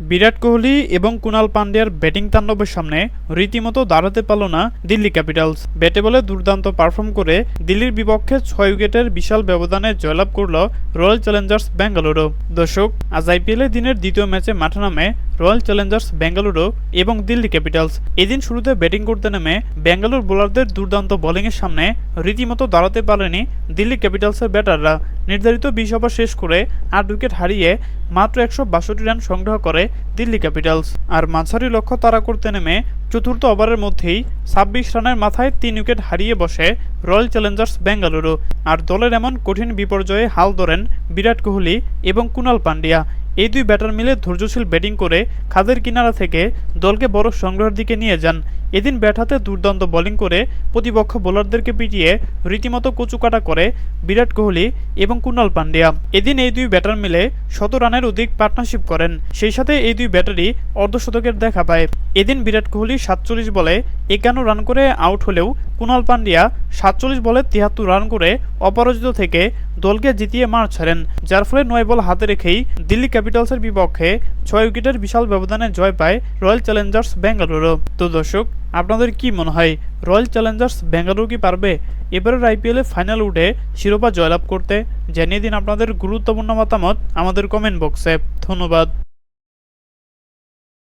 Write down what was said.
বিরাট কোহলি এবং কুনাল পান্ডিয়ার ব্যাটিং তাণ্ডবের সামনে রীতিমতো দাঁড়াতে পারল না দিল্লি ক্যাপিটালস। ব্যাটে বলে দুর্দান্ত পারফর্ম করে দিল্লির বিপক্ষে ছয় উইকেটের বিশাল ব্যবধানে জয়লাভ করল রয়্যাল চ্যালেঞ্জার্স বেঙ্গালুরু দর্শক, আজ আইপিএলের দিনের দ্বিতীয় ম্যাচে মাঠে নামে রয়্যাল চ্যালেঞ্জার্স বেঙ্গালুরু এবং দিল্লি ক্যাপিটালস। এদিন শুরুতে ব্যাটিং করতে নেমে বেঙ্গালুর বোলারদের দুর্দান্ত বোলিংয়ের সামনে রীতিমতো দাঁড়াতে পারেনি দিল্লি ক্যাপিটালসের ব্যাটাররা। নির্ধারিত বিশ ওভার শেষ করে আট উইকেট হারিয়ে মাত্র একশো বাষট্টি রান সংগ্রহ করে দিল্লি ক্যাপিটালস। আর মাঝারি লক্ষ্য তাড়া করতে নেমে চতুর্থ ওভারের মধ্যেই ছাব্বিশ রানের মাথায় তিন উইকেট হারিয়ে বসে রয়্যাল চ্যালেঞ্জার্স বেঙ্গালুরু। আর দলের এমন কঠিন বিপর্যয়ে হাল ধরেন বিরাট কোহলি এবং কুনাল পান্ডিয়া। এই দুই ব্যাটার মিলে ধৈর্যশীল ব্যাটিং করে খাদের কিনারা থেকে দলকে বড় সংগ্রহের দিকে নিয়ে যান। এদিন ব্যাট হাতে দুর্দান্ত বোলিং করে প্রতিপক্ষ বোলারদেরকে পিটিয়ে রীতিমতো কচুকাটা করে বিরাট কোহলি এবং কুনাল পান্ডিয়া। এদিন এই দুই ব্যাটার মিলে শত রানের অধিক পার্টনারশিপ করেন। সেই সাথে এই দুই ব্যাটারই অর্ধশতকের দেখা পায়। এদিন বিরাট কোহলি সাতচল্লিশ বলে একান্ন রান করে আউট হলেও কুনাল পান্ডিয়া সাতচল্লিশ বলে তিয়াত্তর রান করে অপরাজিত থেকে দলকে জিতিয়ে মার ছাড়েন, যার ফলে নয় বল হাতে রেখেই দিল্লি ক্যাপিটালসের বিপক্ষে ছয় উইকেটের বিশাল ব্যবধানে জয় পায় রয়্যাল চ্যালেঞ্জার্স বেঙ্গালুরু তো দর্শক, আপনাদের কি মনে হয়, রয়্যাল চ্যালেঞ্জার্স বেঙ্গালুরু কি পারবে? এবারের আইপিএলে ফাইনাল উঠে শিরোপা জয়লাভ করতে? জানিয়ে দিন আপনাদের গুরুত্বপূর্ণ মতামত আমাদের কমেন্ট বক্সে ধন্যবাদ।